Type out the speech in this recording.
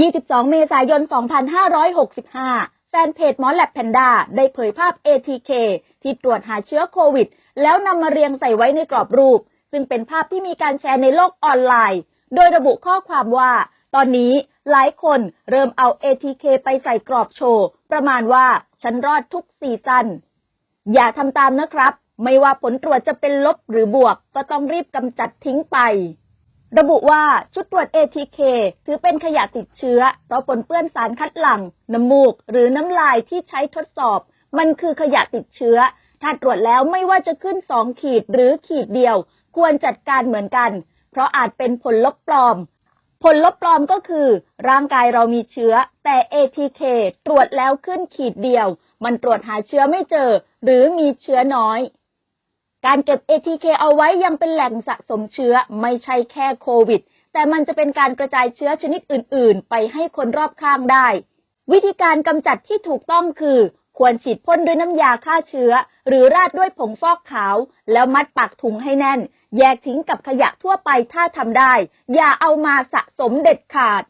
22 เมษายน 2565 แฟนเพจหมอแลบแพนด้าได้เผยภาพ ATK ที่ตรวจหาเชื้อโควิด แล้วนำมาเรียงใส่ไว้ในกรอบรูป ซึ่งเป็นภาพที่มีการแชร์ในโลกออนไลน์ โดยระบุข้อความว่า ตอนนี้หลายคนเริ่มเอา ATK ไปใส่กรอบโชว์ ประมาณว่าฉันรอดทุกซีซันอย่าทำตามนะครับ ไม่ว่าผลตรวจจะเป็นลบหรือบวก ก็ต้องรีบกำจัดทิ้งไป ระบุว่าชุดตรวจ ATK ถือเป็นขยะติดเชื้อ เพราะปนเปื้อนสารคัดหลั่ง น้ำมูก หรือน้ำลายที่ใช้ทดสอบ มันคือขยะติดเชื้อ ถ้าตรวจแล้วไม่ว่าจะขึ้น 2 ขีดหรือขีดเดียว ควรจัดการเหมือนกัน เพราะอาจเป็นผลลบปลอม ผลลบปลอมก็คือ ร่างกายเรามีเชื้อ แต่ ATK ตรวจแล้วขึ้นขีดเดียว มันตรวจหาเชื้อไม่เจอ หรือมีเชื้อน้อย การเก็บ ATK เอาไว้ยังเป็นแหล่งสะสมเชื้อไม่ใช่แค่โควิด แต่มันจะเป็นการกระจายเชื้อชนิดอื่น ๆ ไปให้คนรอบข้างได้ วิธีการกำจัดที่ถูกต้องคือ ควรฉีดพ่นด้วยน้ำยาฆ่าเชื้อ หรือราดด้วยผงฟอกขาว แล้วมัดปากถุงให้แน่น แยกทิ้งกับขยะทั่วไปถ้าทำได้ อย่าเอามาสะสมเด็ดขาด